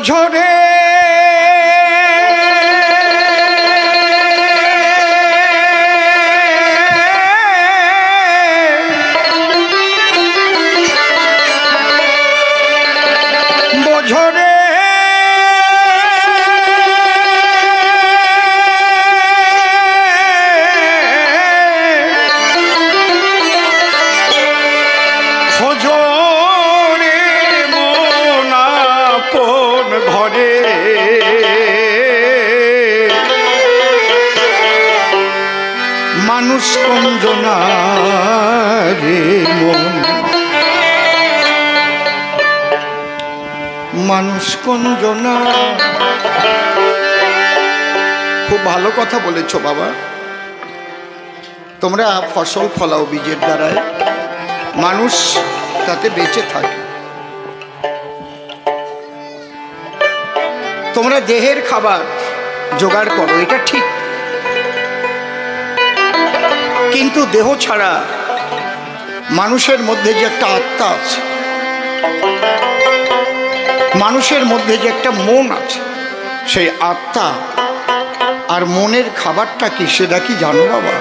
বোঝরে বোঝরে ভালো কথা বলেছ বাবা। তোমরা ফসল ফলাও বীজের দ্বারায়। মানুষ তাতে বেঁচে থাকে। তোমরা দেহের খাবার জোগাড় করো, এটা ঠিক। কিন্তু দেহ ছাড়া মানুষের মধ্যে যে একটা আত্মা আছে, মানুষের মধ্যে যে একটা মন আছে, সেই আত্মা আর মনের খাবারটা কি সেটা কি জানো বাবা?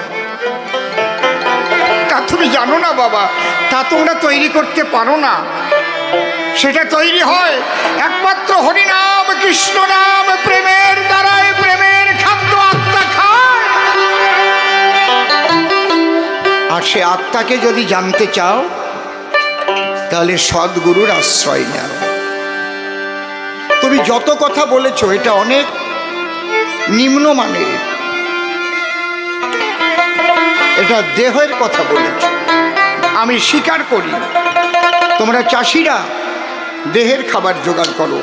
তা তুমি জানো না বাবা, তা তোমরা তৈরি করতে পারো না। সেটা তৈরি হয় একমাত্র হরিনাম, কৃষ্ণ নাম, প্রেমের দ্বারাই প্রেমের খাদ্য আত্মা খায়। আর সে আত্মাকে যদি জানতে চাও, তাহলে সদ্গুরুর আশ্রয় নাও। তুমি যত কথা বলেছ, এটা অনেক নিম্নমানের। এটা দেহের কথা বলেছ। আমি স্বীকার করি, তোমরা চাষিরা দেহের খাবার জোগাড় করো,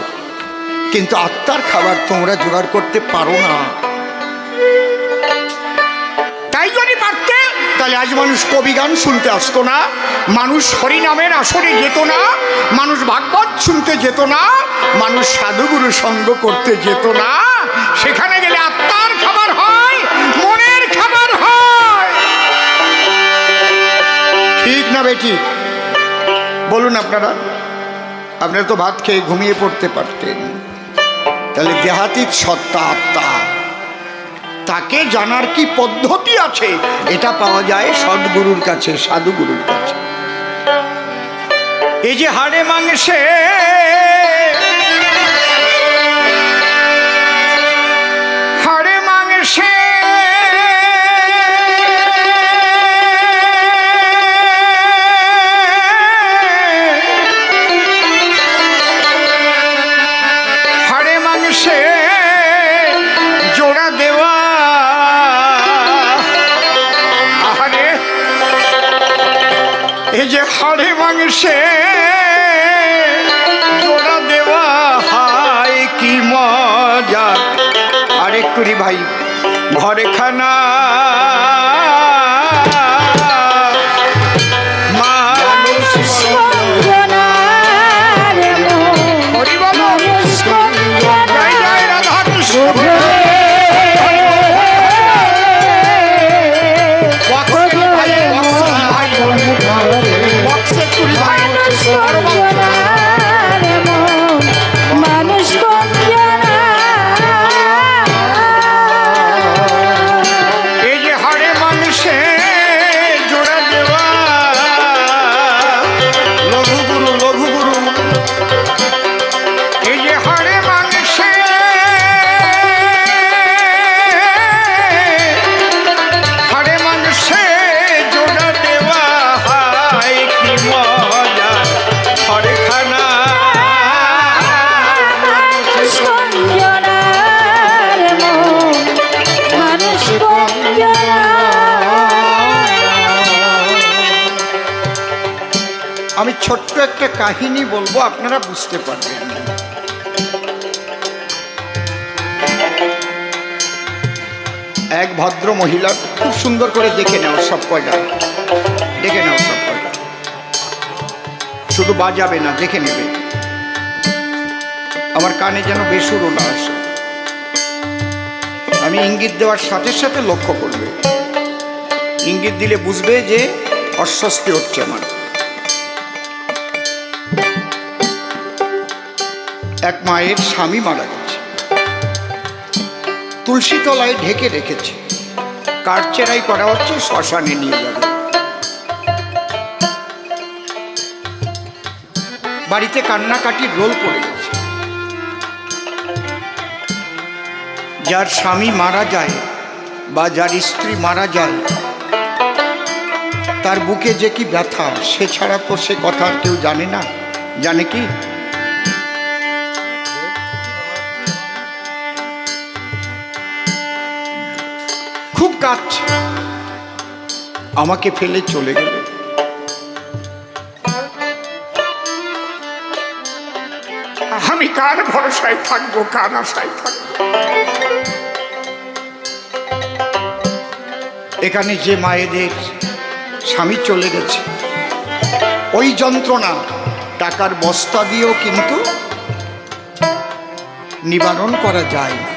কিন্তু আত্মার খাবার তোমরা জোগাড় করতে পারো না। তাই যদি পারতে, তাহলে আজ মানুষ কবি গান শুনতে আসতো না, মানুষ হরিনামের আসরে যেত না, মানুষ ভাগবত শুনতে যেত না, মানুষ সাধুগুরু সঙ্গ করতে যেত না, সেখানে ঠিক না বেটি বলুন আপনারা আপনারা তো ভাত খেয়ে ঘুমিয়ে পড়তে পারতেন। তাহলে দেহাতীত সত্তা আত্মা, তাকে জানার কি পদ্ধতি আছে? এটা পাওয়া যায় সদ্গুরুর কাছে, সাধুগুরুর কাছে। এই যে হাড়ে মাংসে মাংসে জোড়া দেওয়া হায় কি মজা আরেকটু রে ভাই ঘরে খানা ছোট্ট একটা কাহিনী বলব, আপনারা বুঝতে পারবেন। এক ভদ্র মহিলা, খুব সুন্দর করে দেখে নাও সব কয়টা। দেখে নাও সব কয়টা। শুধু বাজাবে না, দেখে নেবে। আমার কানে যেন বেসুরো না আসে। আমি ইঙ্গিত দেওয়ার সাথে সাথে লক্ষ্য করবে। ইঙ্গিত দিলে বুঝবে যে অস্বস্তি হচ্ছে আমার। এক মায়ের স্বামী মারা গেছে। তুলসী তলায় ঢেকে রেখেছে। কাঠ চেরাই করা হচ্ছে, শ্মশানে নিয়ে যাবে। বাড়িতে কান্নাকাটির রোল পড়ে গেছে। যার স্বামী মারা যায় বা যার স্ত্রী মারা যায়, তার বুকে যে কি ব্যথা, সে ছাড়া তো সে কথা কেউ জানে না। জানে কি? খুব আমাকে ফেলে চলে গেলে। আমি কার ভরসায় থাকব, কার আশায় থাকব? এখানে যে মায়েদের স্বামী চলে গেছে, ওই যন্ত্রণা টাকার বস্তা দিয়েও কিন্তু নিবারণ করা যায় না।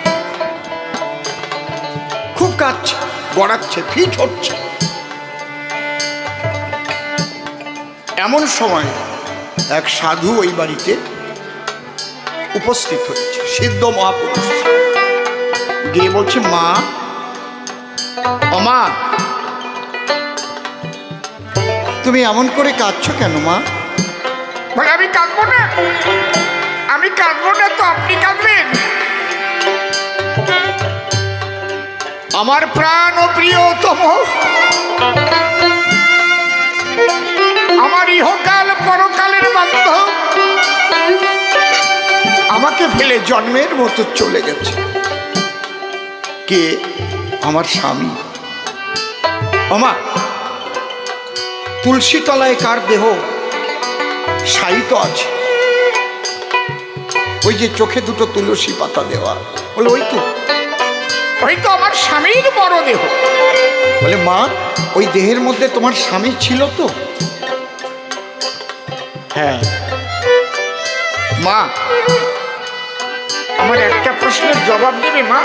খুব কাঁদছে গড়াচ্ছে, ফিট হচ্ছে। এমন সময় এক সাধু ওই বাড়িতে উপস্থিত হয়েছে, সিদ্ধ মহাপুরুষ। গিয়ে বলছে, মা, অমা, তুমি এমন করে কাঁদছো কেন, মা? আমি কাঁদবো না। আমি কাঁদবো না তো, আপনি কাঁদবেন? আমার প্রাণ ও প্রিয়তম। আমার ইহকাল পরকালের বান্ধব। আমাকে ফেলে জন্মের মতো চলে গেছে। কে? আমার স্বামী। আমা তুলসী তলায় কার দেহ? শায়িত আছে। ওই যে চোখে দুটো তুলসী পাতা দেওয়া। বলে, ওই তো। ওই তো আমার স্বামীর বড় দেহ। বলে মা ওই দেহের মধ্যে তোমার স্বামী ছিল তো? হ্যাঁ। মা আমার একটা প্রশ্নের জবাব দেবে মা?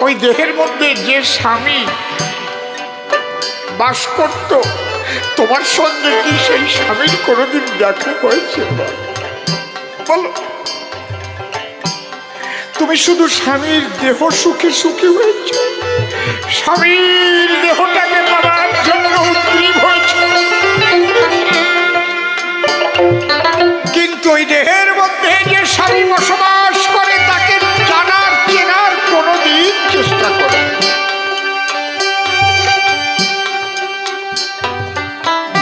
ওই দেহের মধ্যে যে স্বামী বাস করত তোমার সঙ্গে কি সেই স্বামীর কোনোদিন দেখা হয়েছে? বলো। তুমি শুধু স্বামীর দেহ সুখে সুখী হয়েছ। স্বামীর দেহটাকে পাওয়ার জন্য উদ্গ্রীব হয়েছে। কিন্তু ওই দেহের মধ্যে যে স্বামী বসবাস করে, তাকে জানার, চেনার কোনোদিন চেষ্টা করে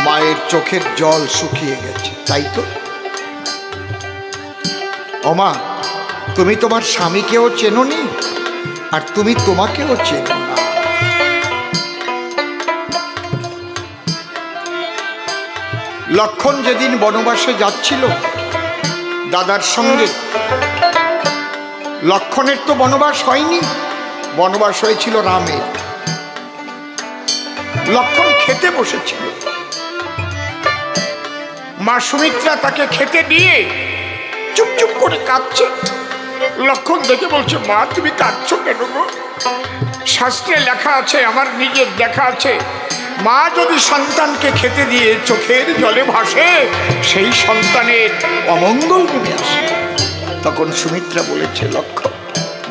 মায়ের চোখের জল শুকিয়ে গেছে, তাই তো? অমা তুমি তোমার স্বামীকেও চেনোনি? আর তুমি তোমাকেও চেনো না। লক্ষণ যেদিন বনবাসে যাচ্ছিল, দাদার সঙ্গে। লক্ষণের তো বনবাস হয়নি, বনবাস হয়েছিল রামের। লক্ষণ খেতে বসেছিল। মা সুমিত্রা তাকে খেতে দিয়ে চুপ চুপ করে কাঁদছে। লক্ষণ দেখে বলছে, মা, তুমি কাঁদছো কেন গো? শাস্ত্রে লেখা আছে, আমার নিজের দেখা আছে। মা যদি সন্তানকে খেতে দিয়ে চোখের জলে ভাসে, সেই সন্তানের অমঙ্গল নেমে আসে। তখন সুমিত্রা বলেছে, লক্ষ্য,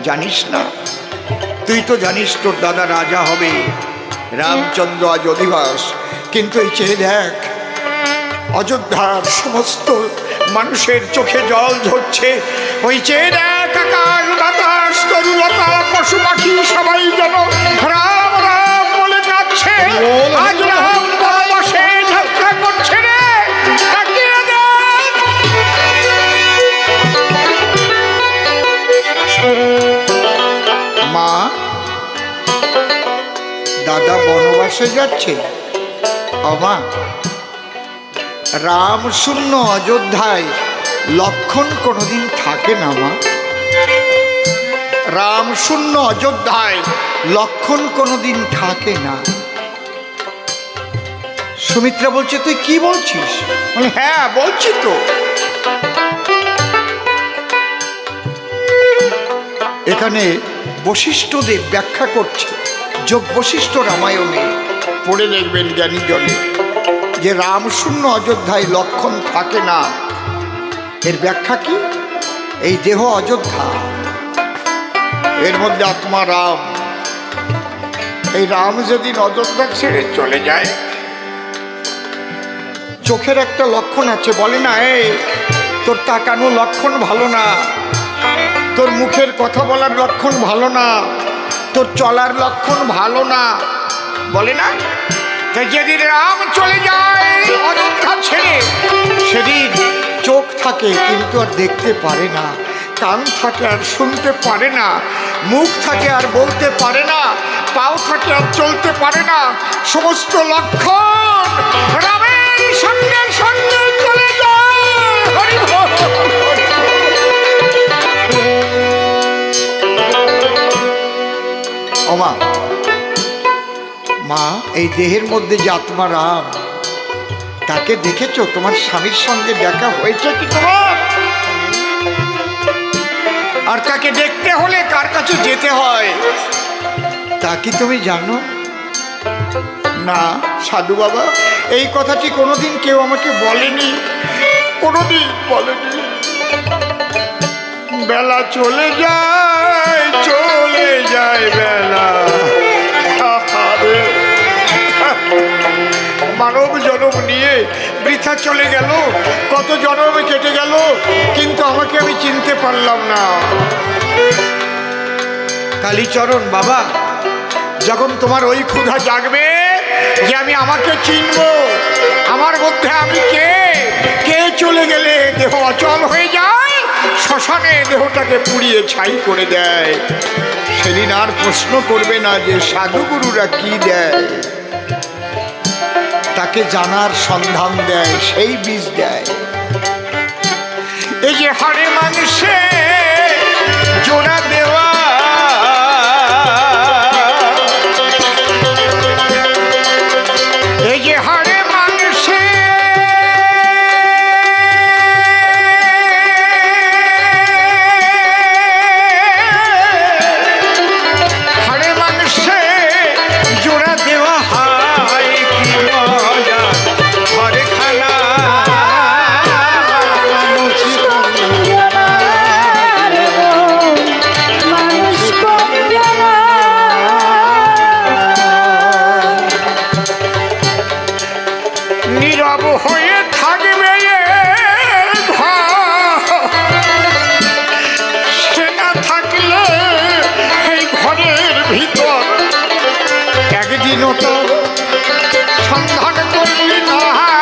জানিস না? তুই তো জানিস তোর দাদা রাজা হবে। রামচন্দ্র আজ অধিবাস, কিন্তু এই চেয়ে দেখ, অযোধ্যার সমস্ত মানুষের চোখে জল ঝরছে। ওই চেয়ে দেখ আকাশ বাতাস তরুলতা পশু পাখি সবাই যেন রাম রাম বলে যাচ্ছে আজ রাম মা, দাদা বনবাসে যাচ্ছে? অমা রাম শূন্য অযোধ্যায় লক্ষণ কোনোদিন থাকে না মা? রাম শূন্য অযোধ্যায় লক্ষণ কোনোদিন থাকে না। সুমিত্রা বলছে তুই কি বলছিস? বলে, হ্যাঁ বলছি তো। এখানে বশিষ্ঠদেব ব্যাখ্যা করছে যোগ বশিষ্ঠ রামায়ণে পড়ে দেখবেন জ্ঞানী জনে যে রাম শূন্য অযোধ্যায় লক্ষণ থাকে না। এর ব্যাখ্যা কি? এই দেহ অযোধ্যা। এর মধ্যে আত্মা রাম। এই রাম যেদিন অযোধ্যা ছেড়ে চলে যায়। চোখের একটা লক্ষণ আছে, বলে না, এই, তোর তাকানো লক্ষণ ভালো না। তোর মুখের কথা বলার লক্ষণ ভালো না। তোর চলার লক্ষণ ভালো না। বলে না তাই যেদিন রাম চলে যায় অযোধ্যা ছেড়ে, সেদিন চোখ থাকে, কিন্তু আর দেখতে পারে না। কান থাকে আর শুনতে পারে না, মুখ থাকে আর বলতে পারে না, পাও থাকে আর চলতে পারে না, সমস্ত লক্ষণ। ওমা মা, এই দেহের মধ্যে যে আত্মা রাম, তাকে দেখেছ? তোমার স্বামীর সঙ্গে দেখা হয়েছে কি তোমার? আর তাকে দেখতে হলে কার কাছে যেতে হয়। তা কি তুমি জানো? না সাধু বাবা এই কথাটি কোনোদিন কেউ আমাকে বলেনি। কোনোদিন বলেনি। বেলা চলে যায় চলে যায় বেলা। মানব জনম নিয়ে বৃথা চলে গেল, কত জনমে কেটে গেল, কিন্তু আমাকে আমি চিনতে পারলাম না। কালীচরণ, বাবা, যখন তোমার ওই ক্ষুধা জাগবে যে আমি আমাকে চিনব, আমার মধ্যে আমি কে? কে চলে গেলে দেহ অচল হয়ে যায়? শ্মশানে দেহটাকে পুড়িয়ে ছাই করে দেয়। সেদিন আর প্রশ্ন করবে না যে সাধুগুরুরা কি দেয়। তাকে জানার সন্ধান দেয় সেই বীজ দেয়। এই যে হাড়ে মাংসে জোড়া সন্ধান করলি না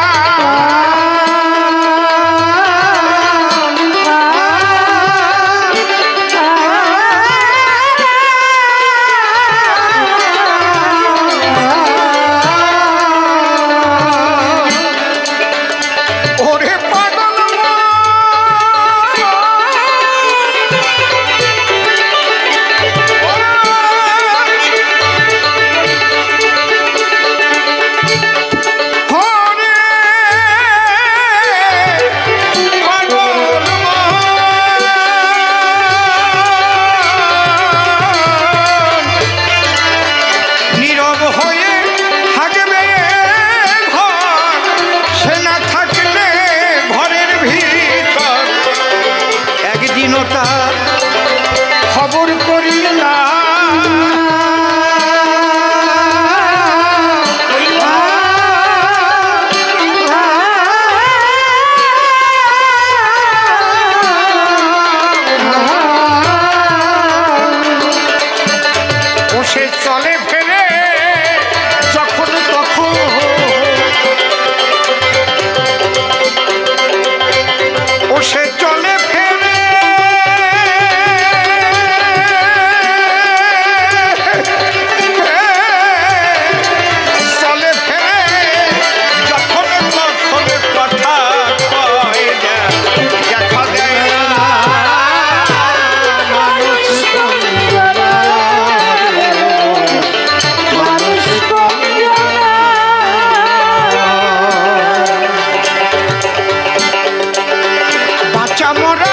বাঁচা মরার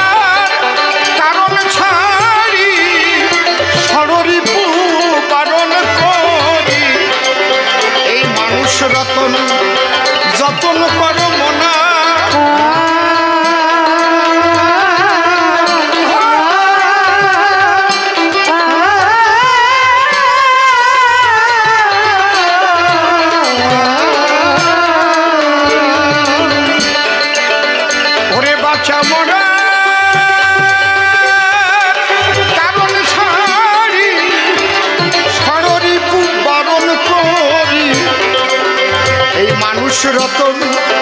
মানুষ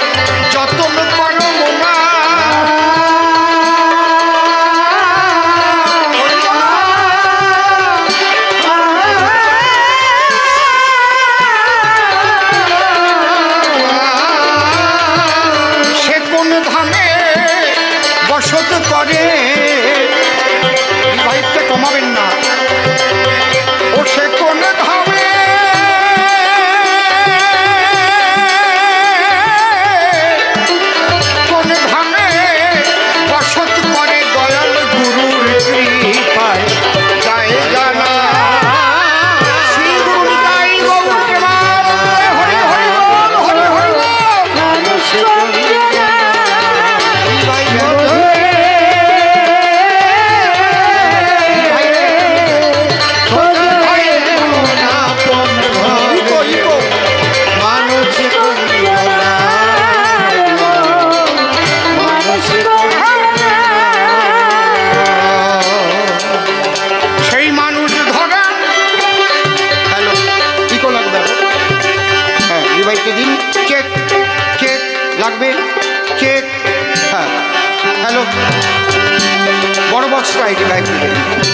prosperity by people.